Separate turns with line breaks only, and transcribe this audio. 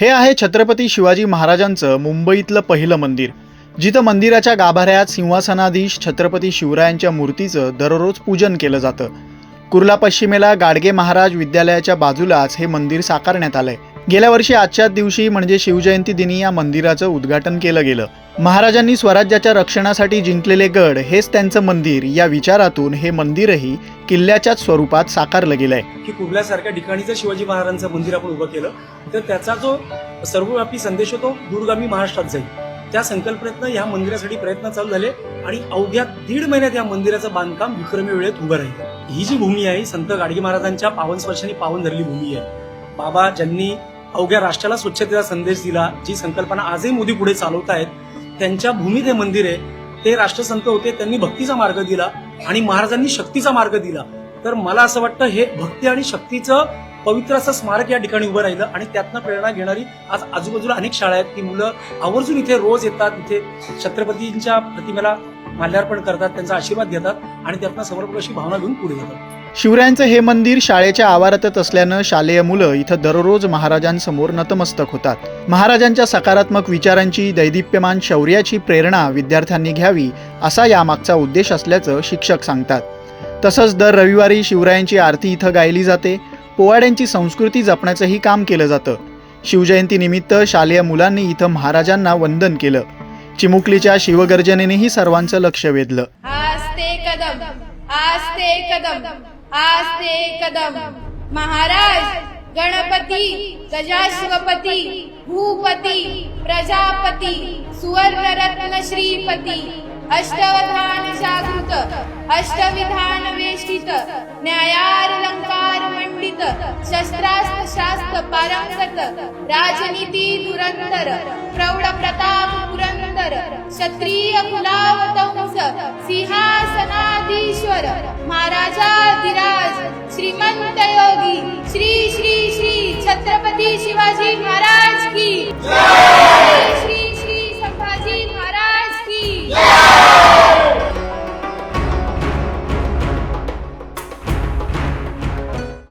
हे आहे छत्रपती शिवाजी महाराजांचं मुंबईतलं पहिलं मंदिर जिथं मंदिराच्या गाभाऱ्यात सिंहासनाधीश छत्रपती शिवरायांच्या मूर्तीचं दररोज पूजन केलं जातं. कुर्ला पश्चिमेला गाडगे महाराज विद्यालयाच्या बाजूलाच हे मंदिर साकारण्यात आलंय. गेल्या वर्षी आजच्याच दिवशी म्हणजे शिवजयंती दिनी या मंदिराचं उद्घाटन केलं गेलं. महाराजांनी स्वराज्याच्या रक्षणासाठी जिंकलेले गड हेच त्यांचं मंदिर. या विचारातून हे मंदिरही किल्ल्याच्याच स्वरूपात साकारलं गेलंय.
की कुर्ल्यासारख्या ठिकाणी जर शिवाजी महाराजांचं मंदिर आपण उभं केलं तर त्याचा जो सर्वव्यापी संदेश होतो दूरगामी महाराष्ट्रात जाईल. त्या संकल्पनेतनं या मंदिरासाठी प्रयत्न चालू झाले आणि अवघ्या दीड महिन्यात या मंदिराचं बांधकाम विक्रमी वेळेत उभं राहील. ही जी भूमी आहे संत गाडगे महाराजांच्या पावन स्पर्शाने पावन धरली भूमी आहे. बाबा ज्यांनी अवघ्या राष्ट्राला स्वच्छतेचा संदेश दिला जी संकल्पना आजही मोदी पुढे चालवत आहेत त्यांच्या भूमीत हे मंदिर आहे. ते राष्ट्रसंत होते त्यांनी भक्तीचा मार्ग दिला आणि महाराजांनी शक्तीचा मार्ग दिला. तर मला असं वाटतं हे भक्ती आणि शक्तीचं पवित्र असं स्मारक या ठिकाणी उभं राहिलं आणि त्यातनं प्रेरणा घेणारी आज आजूबाजूला अनेक शाळा आहेत. की मुलं आवर्जून इथे रोज येतात. इथे छत्रपतींच्या प्रतिमेला माल्यार्पण करतात त्यांचा आशीर्वाद घेतात आणि त्यातनं समर्पक अशी भावना घेऊन पुढे जातात.
शिवरायांचं हे मंदिर शाळेच्या आवारातच असल्यानं शालेय मुलं इथं दररोज महाराजांसमोर नतमस्तक होतात. महाराजांच्या सकारात्मक विचारांची दैदिप्यमान शौर्याची प्रेरणा विद्यार्थ्यांनी घ्यावी असा यामागचा उद्देश असल्याचं शिक्षक सांगतात. तसंच दर रविवारी शिवरायांची आरती इथं गायली जाते. पोवाड्यांची संस्कृती जपण्याचंही काम केलं जातं. शिवजयंतीनिमित्त शालेय मुलांनी इथं महाराजांना वंदन केलं. चिमुकलीच्या शिवगर्जनेनेही सर्वांचं लक्ष वेधलं.
आस्ते कदम आस्ते कदम. आस्ते कदम। महाराज गणपती गजाश्वपती भूपती प्रजापती सुवर्णरत्न श्रीपती अष्टवधान जागृत अष्टविधान वेष्टित न्यायालंकार मंडित शस्त्रास्त्र शास्त्र पारंगत राजनीती दुरंतर प्रौढ प्रताप पुरंदर क्षत्रिय कुलावतंस महाराजाधिराज श्रीमंत योगी श्री श्री श्री छत्रपती शिवाजी महाराज की।